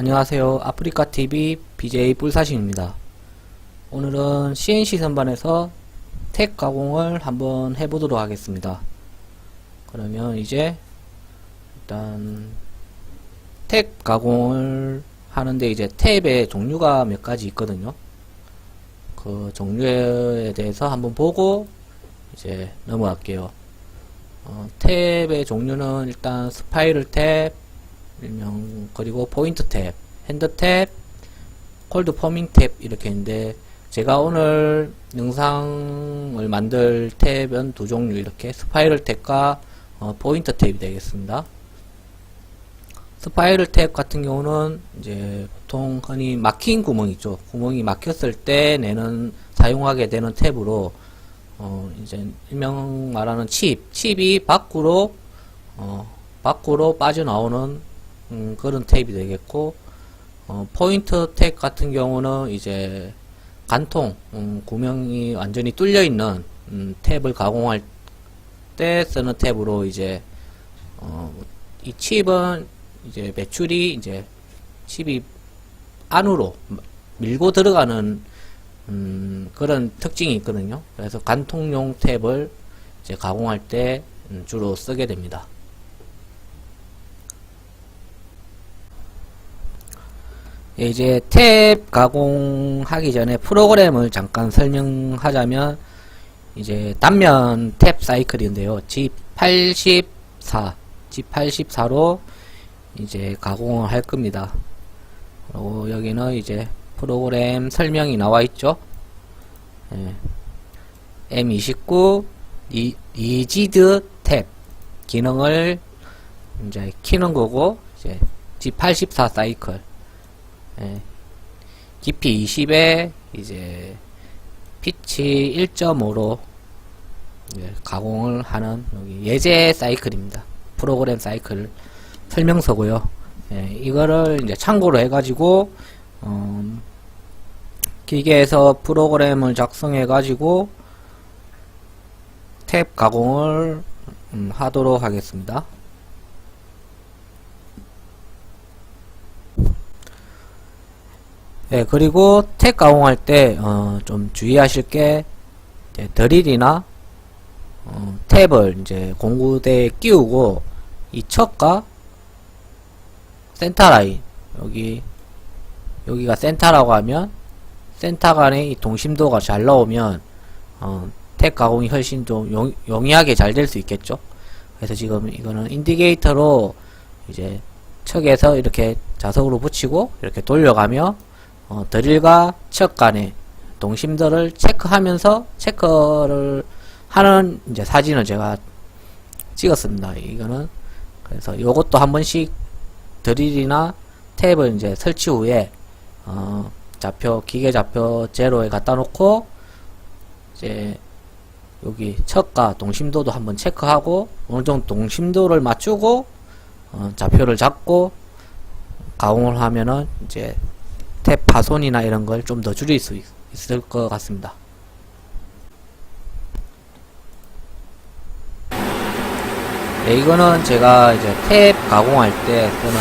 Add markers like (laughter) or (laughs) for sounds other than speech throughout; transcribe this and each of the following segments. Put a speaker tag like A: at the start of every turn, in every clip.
A: 안녕하세요. 아프리카TV BJ 뿔사신입니다. 오늘은 CNC 선반에서 탭 가공을 한번 해보도록 하겠습니다. 그러면 이제 일단 탭 가공을 하는데 이제 탭의 종류가 몇 가지 있거든요. 그 종류에 대해서 한번 보고 이제 넘어갈게요. 어, 탭의 종류는 일단 스파이럴 탭, 일명 그리고 포인트 탭, 핸드 탭, 콜드 포밍 탭 이렇게 있는데 제가 오늘 영상을 만들 탭은 두 종류 이렇게 스파이럴 탭과 어, 포인트 탭이 되겠습니다. 스파이럴 탭 같은 경우는 이제 보통 흔히 막힌 구멍 있죠. 구멍이 막혔을 때 내는 사용하게 되는 탭으로 어 이제 일명 말하는 칩, 칩이 밖으로 어 밖으로 빠져나오는 음, 그런 탭이 되겠고 어 포인트 탭 같은 경우는 이제 간통 음, 구멍이 완전히 뚫려 있는 음, 탭을 가공할 때 쓰는 탭으로 이제 어, 이 칩은 이제 매출이 이제 칩이 안으로 밀고 들어가는 음, 그런 특징이 있거든요. 그래서 간통용 탭을 이제 가공할 때 음, 주로 쓰게 됩니다. 이제 탭 가공하기 전에 프로그램을 잠깐 설명하자면 이제 단면 탭 사이클인데요. G84, G84로 이제 가공을 할 겁니다. 그리고 여기는 이제 프로그램 설명이 나와 있죠. 예. M29 리, 리지드 탭 기능을 이제 키는 거고 이제 G84 사이클 예. 깊이 20에 이제 피치 1.5로 가공을 하는 여기 예제 사이클입니다. 프로그램 사이클 설명서고요. 예, 이거를 이제 참고로 해가지고 음, 기계에서 프로그램을 작성해 가지고 탭 가공을 음, 하도록 하겠습니다. 예, 그리고 탭 가공할 때, 어, 좀 주의하실 게, 드릴이나, 어, 탭을 이제 공구대에 끼우고, 이 척과 센터 라인, 여기, 여기가 센터라고 하면, 센터 간의 이 동심도가 잘 나오면, 어, 탭 가공이 훨씬 좀 용, 용이하게 잘 될 수 있겠죠? 그래서 지금 이거는 인디게이터로 이제 척에서 이렇게 자석으로 붙이고, 이렇게 돌려가며, 어, 드릴과 척 간의 동심들을 체크하면서 체크를 하는 이제 사진을 제가 찍었습니다. 이거는 그래서 요것도 한 번씩 드릴이나 탭을 이제 설치 후에 어, 좌표 기계 좌표 제로에 갖다 놓고 이제 여기 척과 동심도도 한번 체크하고 어느 정도 동심도를 맞추고 어, 좌표를 잡고 가공을 하면은 이제 탭 파손이나 이런 걸 좀 더 줄일 수 있, 을 것 같습니다. 네, 이거는 제가 이제 탭 가공할 때 쓰는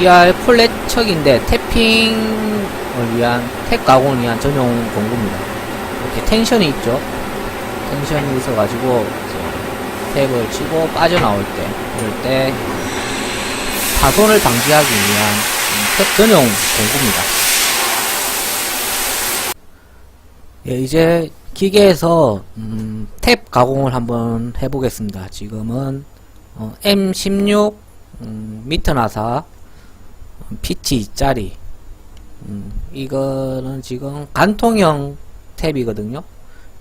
A: ER 플랫 척인데 탭핑을 위한 탭 가공을 위한 전용 공구입니다. 이렇게 텐션이 있죠. 텐션이 있어가지고 탭을 치고 빠져나올 때 이럴 때 파손을 방지하기 위한 탭 전용 공구입니다. 예, 이제 기계에서 음, 탭 가공을 한번 해보겠습니다. 지금은 어, M16 음, 미터 나사 피치 2짜리 음, 이거는 지금 간통형 탭이거든요.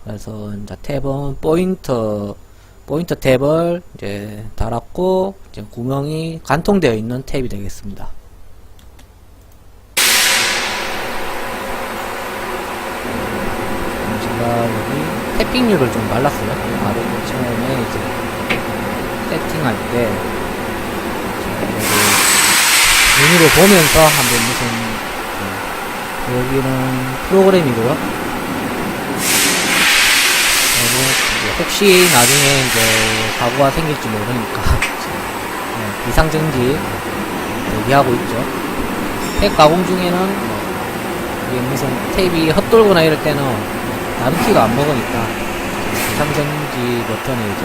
A: 그래서 이제 탭은 포인트 포인트 탭을 이제 달았고 이제 구멍이 간통되어 있는 탭이 되겠습니다. 제가 여기 탭핑률을 좀 말랐어요. 바로 처음에 이제 세팅할 때 눈으로 보면서 한번 무슨 네, 여기는 프로그램이고요. 혹시 나중에 이제 사고가 생길지 모르니까 (laughs) 네, 비상정지 대기하고 있죠. 탭 가공 중에는 뭐 이게 무슨 탭이 헛돌거나 이럴 때는 다른 키가 안 먹으니까 삼성지 버튼에 이제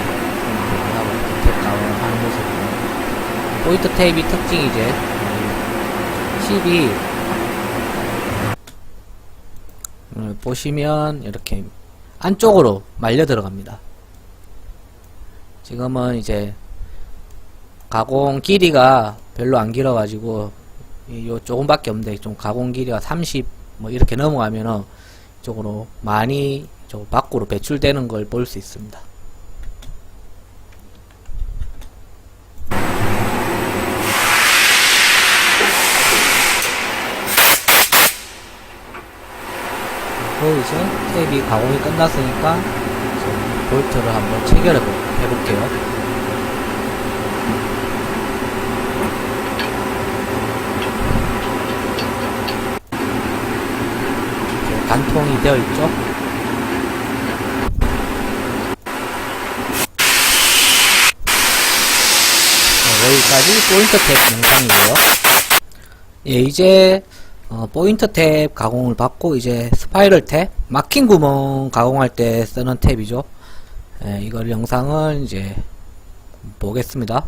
A: 대기하고 이렇게 탭 가공하는 모습이고 포인트 탭이 특징이 이제 칩이 음, 보시면 이렇게 안쪽으로 말려 들어갑니다. 지금은 이제 가공 길이가 별로 안 길어가지고 이- 요 조금밖에 없는데 좀 가공 길이가 30 뭐 이렇게 넘어가면은 이 쪽으로 많이 저 밖으로 배출되는 걸 볼 수 있습니다. 그리고 이제 탭이 가공이 끝났으니까 볼트를 한번 체결해 보- 해볼게요. 단통이 되어 있죠. 네, 여기까지 포인트 탭 영상이고요. 예, 이제 어, 포인트 탭 가공을 받고 이제 스파이럴 탭 막힌 구멍 가공할 때 쓰는 탭이죠. 예, 이걸 영상을 이제 보겠습니다.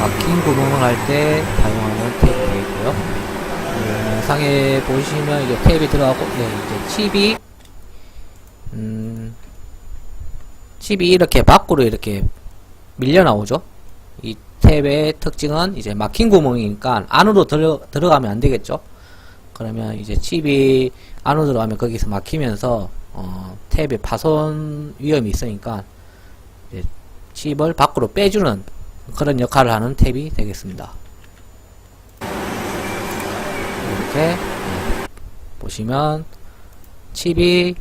A: 막힌 구멍을 할 때 사용하는 되겠고요. 예, 영상에 보시면 이제 탭이 들어가고 네, 이제 칩이 음, 칩이 이렇게 밖으로 이렇게 밀려 나오죠. 이 탭의 특징은 이제 막힌 구멍이니까 안으로 들어, 들어가면 안 되겠죠. 그러면 이제 칩이 안으로 들어가면 거기서 막히면서 어, 탭의 파손 위험이 있으니까 칩을 밖으로 빼주는 그런 역할을 하는 탭이 되겠습니다. 이렇게 예, 보시면 칩이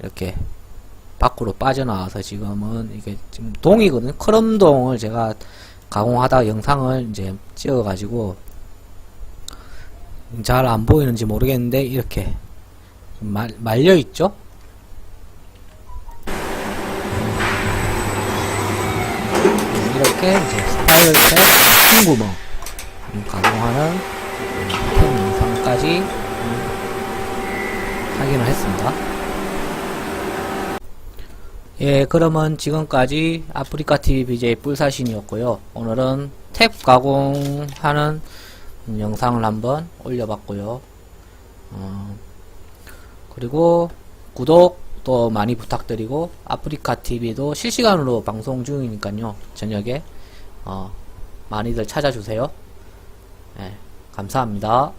A: 이렇게 밖으로 빠져나와서 지금은 이게 지금 동이거든요. 크롬동을 제가 가공하다 영상을 이제 찍어가지고 잘 안 보이는지 모르겠는데 이렇게 말, 말려 있죠. 이렇게 이제 탭 흰구멍 음, 가공하는 탭 영상까지 음, 확인을 했습니다. 예, 그러면 지금까지 아프리카 TV BJ 뿔사신이었고요. 오늘은 탭 가공하는 영상을 한번 올려봤고요. 어, 그리고 구독도 많이 부탁드리고 아프리카 TV도 실시간으로 방송 중이니까요. 저녁에 어, 많이들 찾아주세요. 예, 감사합니다.